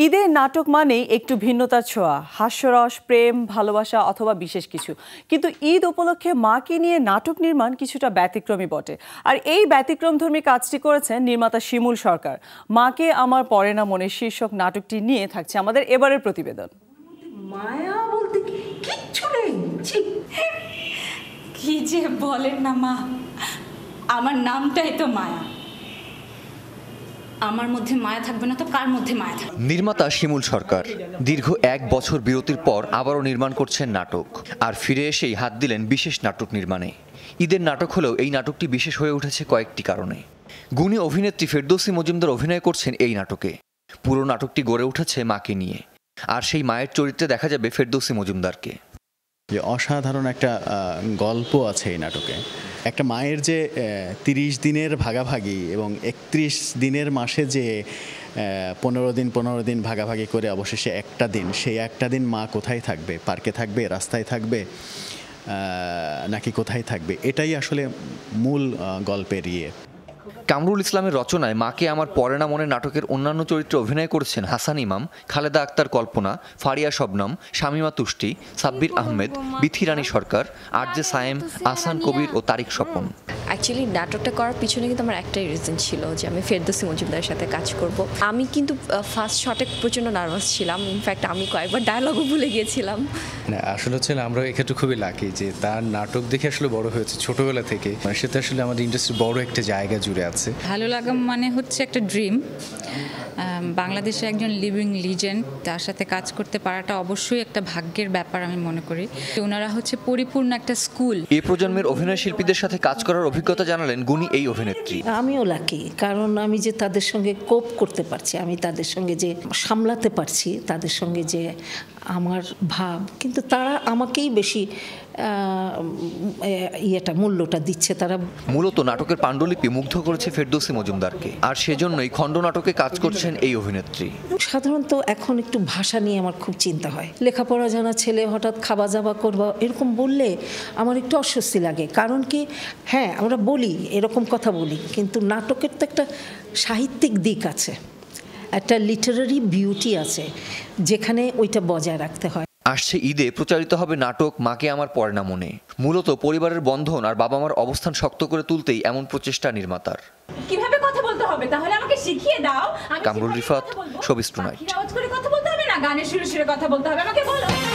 ঈদের নাটক মানেই একটু ভিন্নতার ছোঁয়া। হাস্যরস প্রেম ভালোবাসা অথবা বিশেষ কিছু। কিন্তু ঈদ উপলক্ষে মাকে নিয়ে নাটক নির্মাণ কিছুটা ব্যতিক্রমী বটে। আর এই ব্যতিক্রমধর্মী কাজটি করেছেন নির্মাতা শিমুল সরকার। মাকে আমার পরে না মনে শীর্ষক নাটকটি নিয়ে থাকছে আমাদের এবারের প্রতিবেদন। মায়া বলতে কি- কিচ্ছু নেই। কি যে বলেন না মা। আমার নামটাই তো মায়া। আমার মধ্যে মায়া থাকবে না তো কার মধ্যে মায়া থাকবে? নির্মাতা শিমুল সরকার দীর্ঘ এক বছর বিরতির পর আবারও নির্মাণ করছেন নাটক আর ফিরে এসেই হাত দিলেন বিশেষ নাটক নির্মাণে। ঈদের নাটক হলেও এই নাটকটি বিশেষ হয়ে উঠেছে কয়েকটি কারণে। গুণী অভিনেত্রী ফেরদৌসী মজুমদার অভিনয় করছেন এই নাটকে। পুরো নাটকটি গড়ে উঠেছে মাকে নিয়ে। আর সেই মায়ের চরিত্রে দেখা যাবে ফেরদৌসী মজুমদারকে। যে অসাধারণ একটা গল্প আছে এই নাটকে। একটা মায়ের যে তিরিশ দিনের ভাগাভাগি এবং একত্রিশ দিনের মাসে যে পনেরো দিন পনেরো দিন ভাগাভাগি করে অবশেষে একটা দিন, সেই একটা দিন মা কোথায় থাকবে? পার্কে থাকবে? রাস্তায় থাকবে? নাকি কোথায় থাকবে? এটাই আসলে মূল গল্পের ইয়ে। কামরুল ইসলামের রচনায় মাকে আমার পরে না মনে নাটকের অন্যান্য চরিত্রে অভিনয় করেছেন হাসান ইমাম, খালেদা আক্তার কল্পনা, ফারিয়া শবনম, শামিমা তুষ্টি, সাব্বির আহমেদ, বিথি রানী সরকার আরজে সায়েম আসান কবির ও তারিক স্বপন। অ্যাকচুয়ালি নাটকটা করার পিছনে কিন্তু আমার একটাই রিজন ছিল যে আমি ফেরদৌসি মজুমদারের সাথে কাজ করব। আমি কিন্তু ফার্স্ট শটে প্রচণ্ড নার্ভাস ছিলাম। ইনফ্যাক্ট আমি কয়েকবার ডায়লগও ভুলে গিয়েছিলাম। আসলে হচ্ছে না, আমরা এক্ষেত্রে খুবই লাকি যে তার নাটক দেখে আসলে বড় হয়েছে ছোটবেলা থেকে। মানে সেটা আসলে আমাদের ইন্ডাস্ট্রি বড় একটা জায়গা জুড়ে আছে। ভালো লাগা মানে হচ্ছে একটা ড্রিম বাংলাদেশে একজন লিভিং লিজেন্ড তার সাথে কাজ করতে পারাটা অবশ্যই একটা ভাগ্যের ব্যাপার আমি মনে করি। ওনারা হচ্ছে পরিপূর্ণ একটা স্কুল এ প্রজন্মের অভিনয় শিল্পীদের সাথে কাজ করার অভিজ্ঞতা জানালেন গুণী এই অভিনেত্রী। আমিও লাকি কারণ আমি যে তাদের সঙ্গে কোপ করতে পারছি আমি তাদের সঙ্গে যে সামলাতে পারছি তাদের সঙ্গে যে আমার ভাব কিন্তু তারা আমাকেই বেশি ইয়েটা মূল্যটা দিচ্ছে তারা মূলত নাটকের পাণ্ডুলিপি মুগ্ধ করেছে ফেরদৌসী মজুমদারকে আর সেজন্যই খণ্ড নাটকে কাজ করছেন এই অভিনেত্রী। সাধারণত এখন একটু ভাষা নিয়ে আমার খুব চিন্তা হয়। লেখাপড়া জানা ছেলে হঠাৎ খাওয়া যাওয়া করবা এরকম বললে আমার একটু অস্বস্তি লাগে কারণ কি হ্যাঁ আমরা বলি এরকম কথা বলি কিন্তু নাটকের তো একটা সাহিত্যিক দিক আছে একটা লিটারারি বিউটি আছে যেখানে ওইটা বজায় রাখতে হয়। আসছে ঈদে প্রচারিত হবে নাটক মাকে আমার পড়ে না মনে। মূলত পরিবারের বন্ধন আর বাবা মার অবস্থান শক্ত করে তুলতেই এমন প্রচেষ্টা নির্মাতার। কীভাবে কথা বলতে হবে? তাহলে আমাকে শিখিয়ে দাও। আমি কামরুল রিফাত, কথা বলব। Showbiz tonight. পাখির আওয়াজ করে কথা বলতে হবে না? গানের সুরে সুরে কথা বলতে হবে। আমাকে বলো।